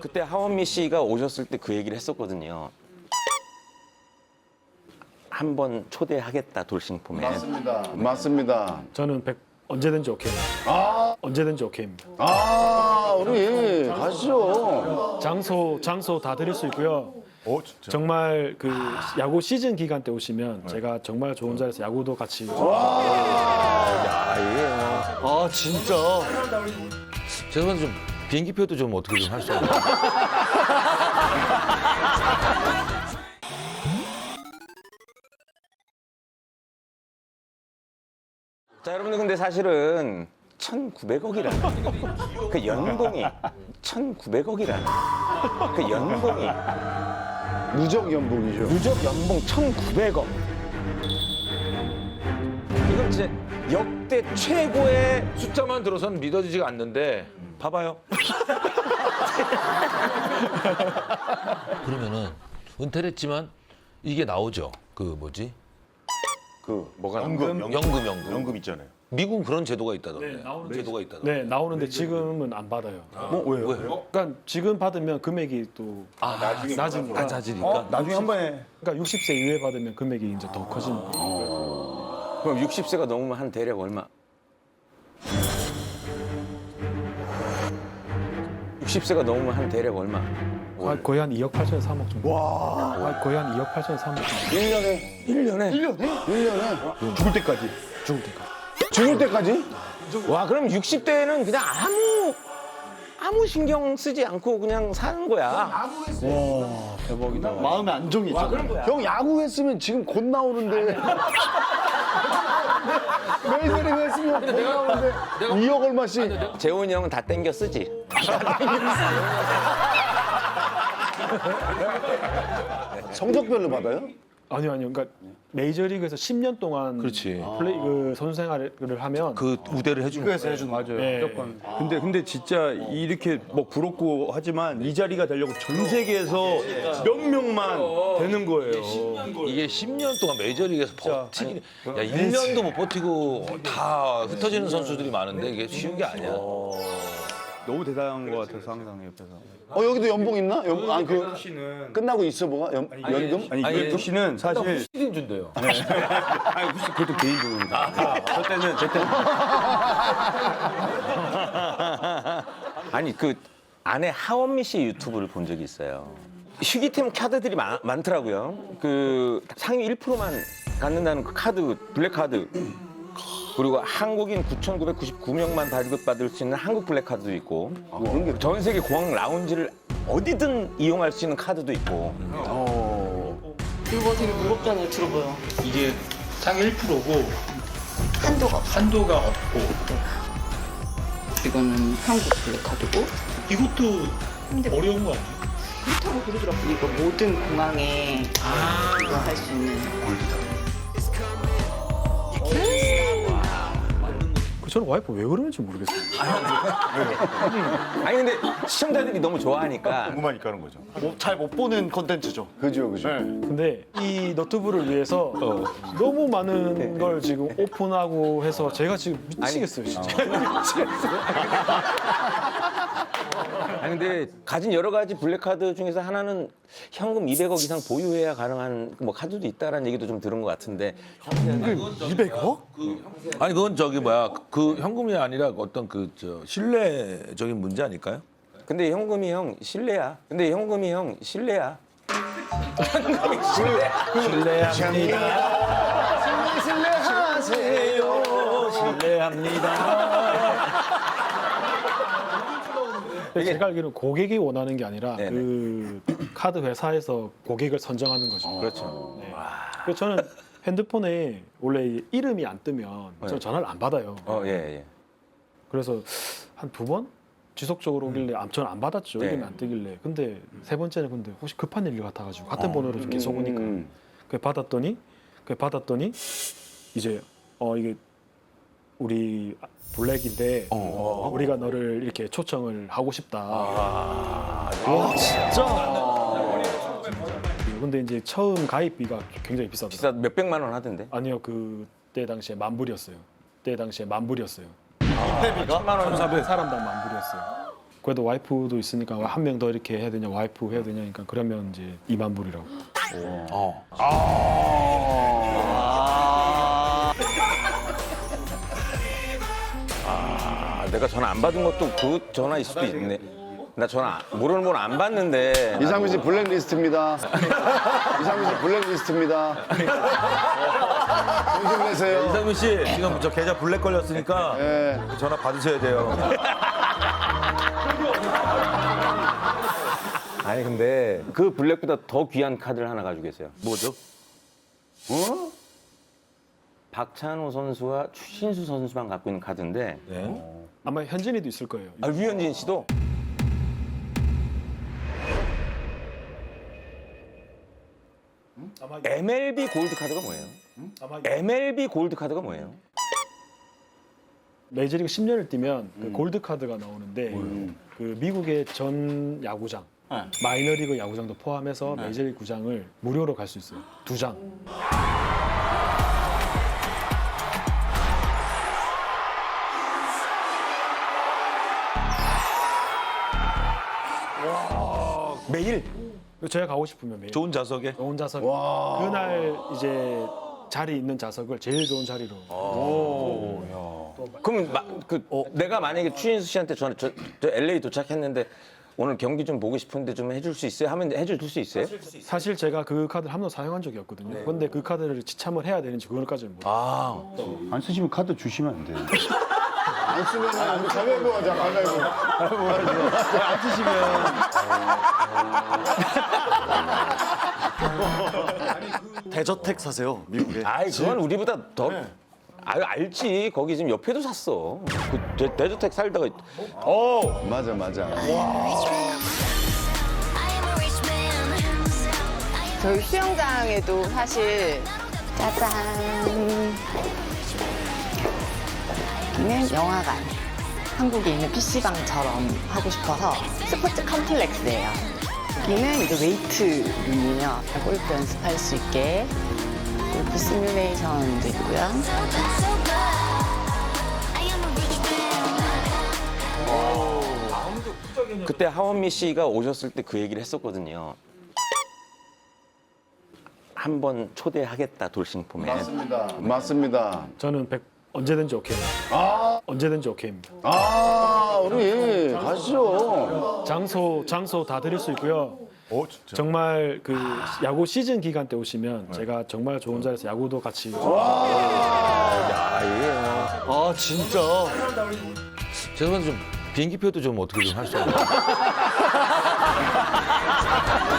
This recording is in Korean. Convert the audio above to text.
그때 하원미 씨가 오셨을 때 그 얘기를 했었거든요. 한 번 초대하겠다 돌싱폼에. 맞습니다. 맞습니다. 저는 100 언제든지 오케이. 언제든지 오케이입니다. 아, 우리 가시죠. 장소 장소 다 드릴 수 있고요. 오 진짜. 정말 그 야구 시즌 기간 때 오시면 제가 정말 좋은 자리에서 야구도 같이 아 진짜. 죄송한데 좀 비행기표도 좀 어떻게 좀 할 수 없나요? 자 여러분들 근데 사실은 1,900억이라는 그 연봉이 1,900억이라는 그 연봉이 누적 연봉이죠. 누적 연봉 1,900억. 이건 진짜 역대 최고의 숫자만 들어서는 믿어지지가 않는데 봐봐요. 그러면은 은퇴를 했지만 이게 나오죠. 그 뭐지? 그 뭐가 연금, 연금 연금. 연금 있잖아요. 미국은 그런 제도가 있다던데. 네, 나오는 제도가 있다던데. 네 나오는데 지금은 안 받아요. 뭐 왜요? 왜요? 그러니까 지금 받으면 금액이 또 아, 낮으니까. 낮아지니까. 나중에 한 번에 그러니까 60세 이후에 받으면 금액이 이제 더 커지는 거예요. 그럼 60세가 넘으면 한 대략 얼마? 60세가 넘으면 한 대략 얼마? 아, 거의 한 2억 8천에서 3억 정도. 와. 아, 거의 한 2억 8천에서 3억 정도. 1년에 1년에 1년에 죽을 때까지. 죽을 때까지. 죽을 때까지? 와 그럼 60대는 그냥 아무 아무 신경 쓰지 않고 그냥 사는 거야. 마음의 안정이죠. 형 야구 했으면 지금 곧 나오는데. 메이저리그 했으면 곧 나오는데 2억 얼마씩. 재훈이 형은 다 땡겨 쓰지. 성적별로 받아요? 아니요, 아니요. 그러니까 메이저리그에서 10년 동안 그렇지. 플레이 그 선수 생활을 하면 그 우대를 해주는 거야. 해주는 맞아요. 네. 무조건. 근데 근데 진짜 이렇게 뭐 부럽고 하지만 이 자리가 되려고 전 세계에서 몇 명만 되는 거예요. 이게 10년 동안 메이저리그에서 버티기, 야 1년도 못 버티고 다 흩어지는 선수들이 많은데 이게 쉬운 게 아니야. 너무 대단한 것 같아서 항상 옆에서. 어 여기도 연봉 있나? 연봉 아니 그 씨는 끝나고 있어 뭐가 연, 연금? 아니 UFC 씨는 사실 시즌 준대요. 아니 혹시 그것도 개인 돈입니다. 저 때는 저 때는 아니 그 안에 하원미 씨 유튜브를 본 적이 있어요. 휴기템 카드들이 많, 많더라고요. 그 상위 1%만 갖는다는 그 카드, 블랙 카드. 그리고 한국인 9,999명만 발급받을 수 있는 한국 블랙 카드도 있고. 그런 게 전 세계 공항 라운지를 어디든 이용할 수 있는 카드도 있고. 이거 되게 무겁잖아요, 들어봐요. 이게 상위 1%고 한도가 없어. 한도가 없고 이거는 한국 블랙카드고 이것도 어려운 거 아니에요? 그렇다고 그러더라고요. 이거 모든 공항에 이거 할 수 있는 그 저는 와이프 왜 그러는지 모르겠어요. 아니 근데 시청자들이 너무 좋아하니까 궁금하니까 하는 거죠. 잘 못 보는 컨텐츠죠. 그죠 그죠. 근데 이 너튜브를 위해서 너무 많은 걸 지금 오픈하고 해서 제가 지금 미치겠어요, 진짜. 아니 근데 가진 여러 가지 블랙 카드 중에서 하나는 현금 200억 이상 보유해야 가능한 뭐 카드도 있다라는 얘기도 좀 들은 것 같은데 200억? 아니 그건 저기 뭐야 그 현금이 아니라 어떤 그 저 신뢰적인 문제 아닐까요? 근데 현금이 형 실례야. 근데 현금이 형 실례야. 현금이 실례 야. 제가 알기로는 고객이 원하는 게 아니라 네네. 그 카드 회사에서 고객을 선정하는 거죠. 그렇죠. 네. 그래서 저는 핸드폰에 원래 이 이름이 안 뜨면 저는 전화를 안 받아요. 어, 예, 예. 그래서 한 두 번 지속적으로 오길래 아, 저는 안 받았죠. 네. 이름이 안 뜨길래. 근데 세 번째는 근데 혹시 급한 일 같아가지고 같은 번호로 좀 계속 오니까 음. 그 받았더니 그 받았더니 이제 어 이게 우리 블랙인데 어, 우리가 너를 이렇게 초청을 하고 싶다. 와 진짜. 근데 이제 처음 가입비가 굉장히 비싸더라고요. 비싸 몇 백만 원 하던데. 아니요 그때 당시에 만 불이었어요. 그때 당시에 만 불이었어요. 회비가? 천만 원 사람당 만 불이었어요. 그래도 와이프도 있으니까 한 명 더 이렇게 해야 되냐 와이프 해야 되냐니까 그러면 이제 2만 불이라고. 어. 아, 내가 전화 안 받은 것도 그 전화일 수도 있네. 나 전화 모르는 번안 받는데. 이상민 씨 블랙리스트입니다. 이상민 씨 블랙리스트입니다. 정신 내세요. 이상민 씨 지금 저 계좌 블랙 걸렸으니까 예. 전화 받으셔야 돼요. 아니 근데 그 블랙보다 더 귀한 카드를 하나 가지고 계세요. 뭐죠? 어? 박찬호 선수와 추신수 선수만 갖고 있는 카드인데 아마 현진이도 있을 거예요. 아, 류현진 씨도 아마 MLB 골드 카드가 뭐예요? 아마 MLB 골드 카드가 뭐예요? 메이저리그 10년을 뛰면 그 골드 카드가 나오는데 그 미국의 전 야구장 마이너리그 야구장도 포함해서 메이저리그 구장을 무료로 갈 수 있어요. 두 장. 매일 제가 가고 싶으면 매일 좋은 자석에. 좋은 자석 그날 이제 자리 있는 자석을 제일 좋은 자리로 그러면 마, 그 내가 만약에 추신수 씨한테 전화 저, 저 LA 도착했는데 오늘 경기 좀 보고 싶은데 좀 해줄 수 있어요? 하면 해줄 수 있어요? 사실 제가 그 카드를 한 번도 사용한 적이 없거든요. 근데 그 카드를 지참을 해야 되는지 그걸까지는 모르겠어요. 안 쓰시면 카드 주시면 안 돼요. 안 쓰면 우리 가위바위보 하자, 가위바위보. 안 쓰시면. 대저택 사세요 미국에. 아이 그건 우리보다 더 아유 알지. 거기 지금 옆에도 샀어. 그 대- 대저택 살다가. 맞아, 맞아. 저희 수영장에도 사실 짜잔 여기는 영화관. 한국에 있는 PC방처럼 하고 싶어서 스포츠 컴플렉스예요. 여기는 이제 웨이트 룸이에요. 골프 연습할 수 있게. 골프 시뮬레이션도 있고요. 그때 하원미 씨가 오셨을 때 그 얘기를 했었거든요. 한 번 초대하겠다 돌싱폼에. 맞습니다. 맞습니다. 저는 100 언제든지 오케이입니다. 아. 언제든지 오케이입니다. 아, 우리 가시죠. 장소 장소 다 드릴 수 있고요. 어, 진짜. 정말 그 아. 야구 시즌 기간 때 오시면 네. 제가 정말 좋은 네. 자리에서 야구도 같이 예. 아 진짜. 죄송한데 좀 비행기표도 좀 어떻게 좀 할 수 있나요?